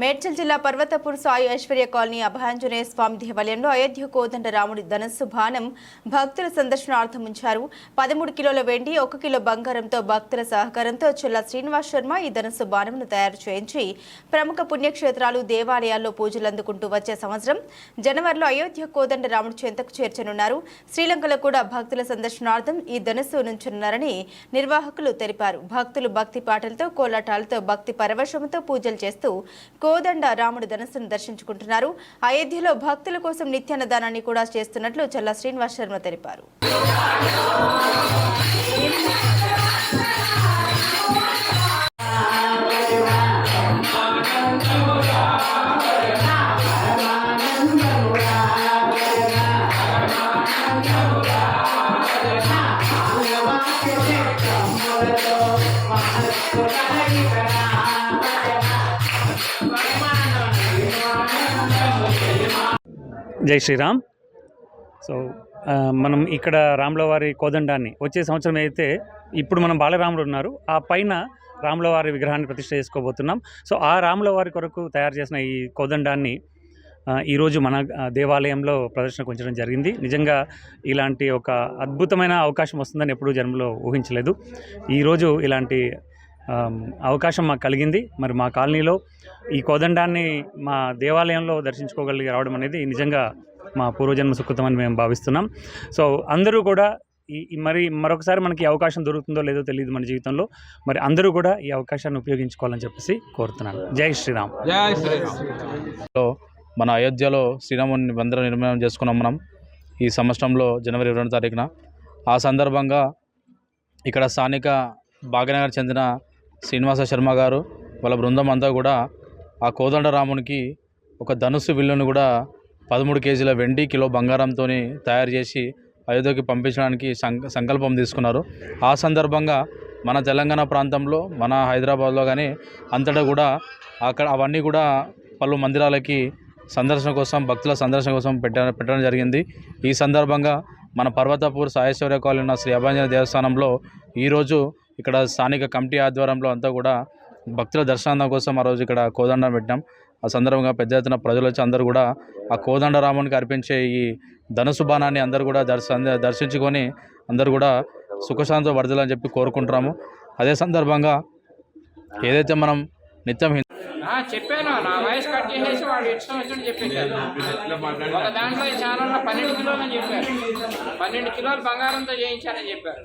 మేడ్చల్ జిల్లా పర్వతపూర్ సాయి ఐశ్వర్య కాలనీ అభయాంజనేయ స్వామి దేవాలయంలో అయోధ్య కోదండ రాముడి ధనస్సు బాణం భక్తుల సందర్శనార్థం ఉంచారు పదమూడు కిలోల వెండి ఒక కిలో బంగారంతో భక్తుల సహకారంతో చెల్ల శ్రీనివాస్ శర్మ ఈ ధనస్సు బాణంను తయారు చేయించి ప్రముఖ పుణ్యక్షేత్రాలు దేవాలయాల్లో పూజలు అందుకుంటూ వచ్చే సంవత్సరం జనవరిలో అయోధ్య కోదండ రాముడి చెంతకు చేర్చనున్నారు. శ్రీలంకలో కూడా భక్తుల సందర్శనార్థం ఈ ధనస్సు నుంచున్నారని నిర్వాహకులు తెలిపారు. భక్తులు భక్తి పాటలతో కోలాటాలతో భక్తి పరవశంతో పూజలు చేస్తూ కోదండ రాముడి ధనస్సును దర్శించుకుంటున్నారు. అయోధ్యలో భక్తుల కోసం నిత్యాన్నదానాన్ని కూడా చేస్తున్నట్లు చల్లా శ్రీనివాస్ శర్మ తెలిపారు. జై శ్రీరామ్. సో మనం ఇక్కడ రాములవారి కోదండాన్ని వచ్చే సంవత్సరం అయితే ఇప్పుడు మనం బాలరాముడు ఉన్నారు. ఆ పైన రాములవారి విగ్రహాన్ని ప్రతిష్ట చేసుకోబోతున్నాం. సో ఆ రాములవారి కొరకు తయారు చేసిన ఈ కోదండాన్ని ఈరోజు మన దేవాలయంలో ప్రదర్శనకు ఉంచడం జరిగింది. నిజంగా ఇలాంటి ఒక అద్భుతమైన అవకాశం వస్తుందని ఎప్పుడూ జన్మలో ఊహించలేదు. ఈరోజు ఇలాంటి అవకాశం మాకు కలిగింది. మరి మా కాలనీలో ఈ కోదండాన్ని మా దేవాలయంలో దర్శించుకోగలిగి రావడం అనేది నిజంగా మా పూర్వజన్మ సుకృతమని మేము భావిస్తున్నాం. సో అందరూ కూడా ఈ మరి మరొకసారి మనకి అవకాశం దొరుకుతుందో లేదో తెలియదు మన జీవితంలో. మరి అందరూ కూడా ఈ అవకాశాన్ని ఉపయోగించుకోవాలని చెప్పేసి కోరుతున్నాను. జై శ్రీరామ్. జై శ్రీరామ్. మన అయోధ్యలో శ్రీరాముని బందర నిర్మాణం చేసుకున్నాం మనం ఈ సంవత్సరంలో జనవరి ఇరవై తారీఖున. ఆ సందర్భంగా ఇక్కడ స్థానిక భాగ్యనగర్ చెందిన శ్రీనివాస శర్మ గారు వాళ్ళ బృందం అంతా కూడా ఆ కోదండరామునికి ఒక ధనుస్సు విల్లును కూడా పదమూడు కేజీల వెండి కిలో బంగారంతో తయారు చేసి అయోధ్యకి పంపించడానికి సంకల్పం తీసుకున్నారు. ఆ సందర్భంగా మన తెలంగాణ ప్రాంతంలో మన హైదరాబాద్లో కానీ అంతటా కూడా అక్కడ అవన్నీ కూడా పలు మందిరాలకి సందర్శన కోసం భక్తుల సందర్శన కోసం పెట్ట పెట్టడం జరిగింది. ఈ సందర్భంగా మన పర్వతపూర్ సాయేశ్వర్య కాలనీ ఉన్న శ్రీ అభయాంజన దేవస్థానంలో ఈరోజు ఇక్కడ స్థానిక కమిటీ ఆధ్వర్యంలో అంతా కూడా భక్తుల దర్శనం కోసం ఆ రోజు ఇక్కడ కోదండం పెట్టాం ఆ సందర్భంగా పెద్ద ఎత్తున ప్రజలు వచ్చి అందరూ కూడా ఆ కోదండరామునికి అర్పించే ఈ ధనుసు బాణాన్ని అందరూ కూడా దర్శ దర్శించుకొని అందరూ కూడా సుఖశాంతో వర్ధలని చెప్పి కోరుకుంటున్నాము. అదే సందర్భంగా ఏదైతే మనం నిత్యం చెప్పాను. నా వాయిస్ కట్ చేసేసి వాడు ఇష్టం వచ్చినట్టు చెప్పేశారు ఒక దాంట్లో ఈ ఛానల్లో పన్నెండు కిలోలు అని చెప్పారు. పన్నెండు కిలోలు బంగారంతో చేయించారని చెప్పారు.